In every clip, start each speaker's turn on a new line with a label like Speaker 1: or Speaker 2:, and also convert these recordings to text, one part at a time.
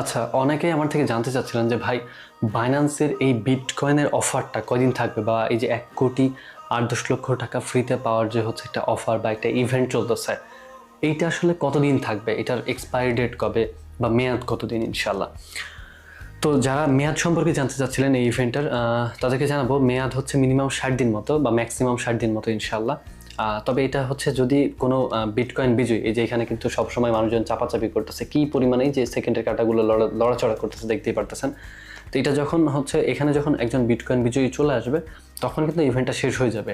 Speaker 1: আচ্ছা অনেকেই আমার থেকে জানতে চাচ্ছিলেন যে ভাই বাইন্যান্সের এই বিটকয়েনের অফারটা কদিন থাকবে বা এই যে এক কোটি আট দশ লক্ষ টাকা ফ্রিতে পাওয়ার যে হচ্ছে একটা অফার বা একটা ইভেন্ট চলতেছে, এইটা আসলে কতদিন থাকবে? এটার এক্সপায়ারি ডেট কবে বা মেয়াদ কতদিন ইনশাল্লাহ তো যারা মেয়াদ সম্পর্কে জানতে চাচ্ছিলেন এই ইভেন্টের তাদেরকে জানাব, মেয়াদ হচ্ছে মিনিমাম ষাট দিন মতো বা ম্যাক্সিমাম ষাট দিন মতো ইনশাল্লাহ তবে এটা হচ্ছে যদি কোনো বিটকয়েন বিজয়ী, এই যে এখানে কিন্তু সবসময় মানুষজন চাপাচাপি করতেছে, কি পরিমাণে যে সেকেন্ডের কাটাগুলো লড়া, লড়াচড়া করতেছে, দেখতেই পারতেছেন। তো এটা যখন হচ্ছে, এখানে যখন একজন বিটকয়েন বিজয়ী চলে আসবে, তখন কিন্তু ইভেন্টটা শেষ হয়ে যাবে।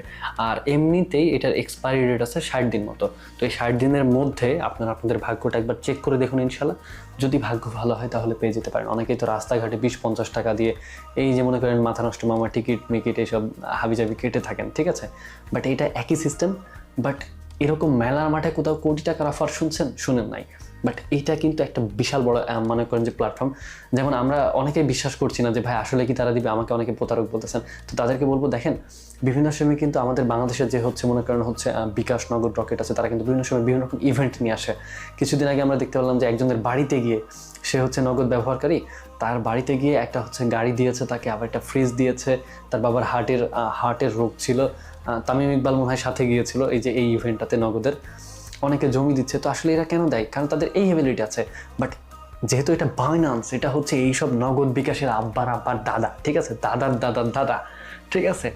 Speaker 1: আর এমনিতেই এটার এক্সপায়ারি ডেট আছে ষাট দিন মতো। তো এই ষাট দিনের মধ্যে আপনারা আপনাদের ভাগ্যটা একবার চেক করে দেখুন ইনশাল্লাহ। যদি ভাগ্য ভালো হয় তাহলে পেয়ে যেতে পারেন। অনেকেই তো রাস্তাঘাটে বিশ পঞ্চাশ টাকা দিয়ে এই যে মনে করেন মাথা নষ্ট মামা টিকিট মিকিট এইসব হাবিজাবি কেটে থাকেন, ঠিক আছে? বাট এটা একই সিস্টেম বাট এরকম মেলার মাঠে কোথাও কোটি টাকার অফার শুনছেন? শুনেন নাই। বাট এটা কিন্তু একটা বিশাল বড় মনে করেন যে প্ল্যাটফর্ম যেমন আমরা অনেকেই বিশ্বাস করছি না যে ভাই আসলে কি তারা দিবে? আমাকে অনেকে প্রতারক বলতেছেন। তো তাদেরকে বলব দেখেন বিভিন্ন সময় কিন্তু আমাদের বাংলাদেশের যে হচ্ছে মনে করেন হচ্ছে আহ, বিকাশ নগর রকেট আছে তারা কিন্তু বিভিন্ন সময় বিভিন্ন রকম ইভেন্ট নিয়ে আসে। কিছুদিন আগে আমরা দেখতে পেলাম যে একজনের বাড়িতে গিয়ে সে হচ্ছে নগদ ব্যবহারকারী। তার বাড়িতে গিয়ে একটা হচ্ছে গাড়ি দিয়েছে, তাকে আবার একটা ফ্রিজ দিয়েছে। তার বাবার হার্টের হার্টের রোগ ছিল। তামিম ইকবাল মনে হয় সাথে গিয়েছিল এই যে এই ইভেন্টটাতে নগদের। অনেকে জমি দিচ্ছে। তো আসলে এরা কেন দেয়? কারণ তাদের এই এবিলিটি আছে। বাট যেহেতু এটা বাইনান্স এটা হচ্ছে এইসব নগদ বিকাশের আব্বার আব্বার দাদা, ঠিক আছে? দাদার দাদার দাদা, ঠিক আছে?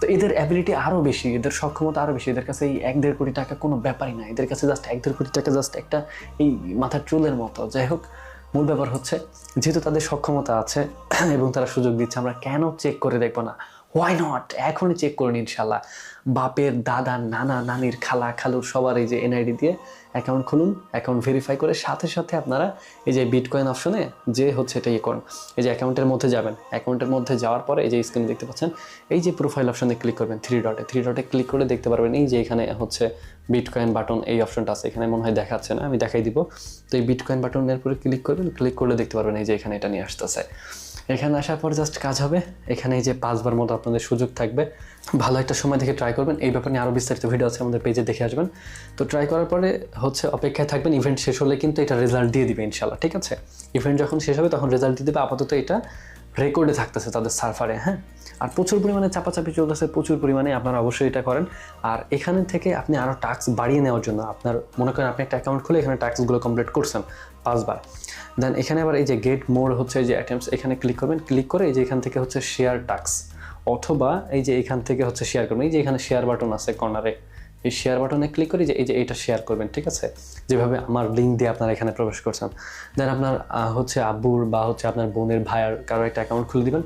Speaker 1: তো এদের অ্যাবিলিটি আরও বেশি, এদের সক্ষমতা আরও বেশি। এদের কাছে এই এক দেড় কোটি টাকা কোনো ব্যাপারই না। এদের কাছে জাস্ট এক দেড় কোটি টাকা জাস্ট একটা এই মাথার চুলের মতো। যাই হোক মূল ব্যাপার হচ্ছে, যেহেতু তাদের সক্ষমতা আছে এবং তারা সুযোগ দিচ্ছে, আমরা কেন চেক করে দেখব না? হোয়াই নট এখনই চেক করুন ইনশাল্লাহ বাপের দাদা, নানা, নানির খালা, খালুর সবার এই যে এনআইডি দিয়ে অ্যাকাউন্ট খুলুন অ্যাকাউন্ট ভেরিফাই করে সাথে সাথে আপনারা এই যে বিটকয়েন অপশনে যে হচ্ছে এটা ইয়ে করুন। এই যে অ্যাকাউন্টের মধ্যে যাবেন। অ্যাকাউন্টের মধ্যে যাওয়ার পরে এই যে স্ক্রিনে দেখতে পাচ্ছেন, এই যে প্রোফাইল অপশনে ক্লিক করবেন থ্রি ডটে থ্রি ডটে ক্লিক করে দেখতে পারবেন এই যে এখানে হচ্ছে বিটকয়েন বাটন এই অপশনটা আছে। এখানে মনে হয় দেখাচ্ছে না, আমি দেখাই দিব। তো এই বিটকয়েন বাটনের উপরে ক্লিক করবেন ক্লিক করলে দেখতে পারবেন এই যে এখানে এটা নিয়ে আসতেছে। এখানে আসার পর জাস্ট কাজ হবে। এখানে এই যে পাঁচবার মতো আপনাদের সুযোগ থাকবে। ভালো একটা সময় থেকে ট্রাই করবেন। এই ব্যাপারে নিয়ে আরও বিস্তারিত ভিডিও আছে আমাদের পেজে দেখে আসবেন। তো ট্রাই করার পরে হচ্ছে অপেক্ষায় থাকবেন। ইভেন্ট শেষ হলে কিন্তু এটা রেজাল্ট দিয়ে দিবে ইনশাল্লাহ ঠিক আছে? ইভেন্ট যখন শেষ হবে তখন রেজাল্ট দিয়ে দেবে। আপাতত এটা রেকর্ডে থাকতেছে তাদের সার্ভারে হ্যাঁ? আর প্রচুর পরিমাণে চাপাচাপি চলতেছে, প্রচুর পরিমাণে আপনারা অবশ্যই এটা করেন। আর এখানে থেকে আপনি আরও টাস্ক বাড়িয়ে নেওয়ার জন্য আপনার, মনে করেন আপনি একটা অ্যাকাউন্ট খুলে এখানে টাস্কগুলো কমপ্লিট করছেন পাঁচবার। দেন এখানে আবার এই যে গেট মোর হচ্ছে যে অ্যাটেম্পস এখানে ক্লিক করবেন। ক্লিক করে এই যে এখান থেকে হচ্ছে শেয়ার টাক্স অথবা এই যে এখান থেকে হচ্ছে শেয়ার করবেন। এই যে এখানে শেয়ার বাটন আছে কর্নারে এই শেয়ার বাটনে ক্লিক করে যে এই যে এটা শেয়ার করবেন, ঠিক আছে? যেভাবে আমার লিঙ্ক দিয়ে আপনারা এখানে প্রবেশ করছেন। দেন আপনার হচ্ছে আব্বুর বা হচ্ছে আপনার বোনের ভাইয়ার কারও একটা অ্যাকাউন্ট খুলে দিবেন।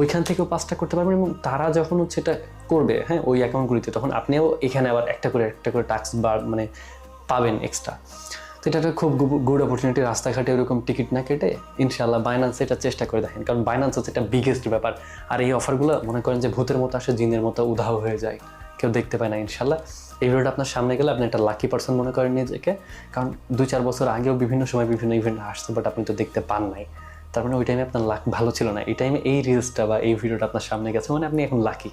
Speaker 1: ওইখান থেকেও পাঁচটা করতে পারবেন এবং তারা যখন হচ্ছে এটা করবে হ্যাঁ ওই অ্যাকাউন্টগুলিতে তখন আপনিও এখানে আবার একটা করে একটা করে টাক্স বা মানে পাবেন এক্সট্রা তো এটা একটা খুব গুড অপরচুনিটি রাস্তাঘাটে ওরকম টিকিট না কেটে ইনশাল্লাহ বাইনান্স এটা চেষ্টা করে দেখেন। কারণ বাইনান্স হচ্ছে একটা বিগেস্ট ব্যাপার। আর এই অফারগুলো মনে করেন যে ভূতের মতো আসে, জিনের মতো উধাও হয়ে যায়। কেউ দেখতে পায় না ইনশাল্লাহ এই ভিডিওটা আপনার সামনে গেলে আপনি একটা লাকি পার্সন মনে করেন নিজেকে। কারণ দুই চার বছর আগেও বিভিন্ন সময় বিভিন্ন ইভেন্ট আসছে বাট আপনি তো দেখতে পান নাই। তার মানে ওই টাইমে আপনার লাক ভালো ছিল না। এই টাইমে এই রিলসটা বা এই ভিডিওটা আপনার সামনে গেছে মানে আপনি এখন লাকি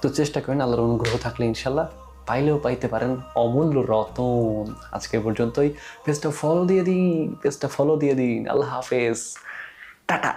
Speaker 1: তো চেষ্টা করেন আল্লাহর অনুগ্রহ থাকলে ইনশাল্লাহ পাইলেও পাইতে পারেন অমূল্য রতন। আজকে পর্যন্তই। পেজটা ফলো দিয়ে দিন পেজটা ফলো দিয়ে দিন। আল্লাহ হাফেজ। টাটা।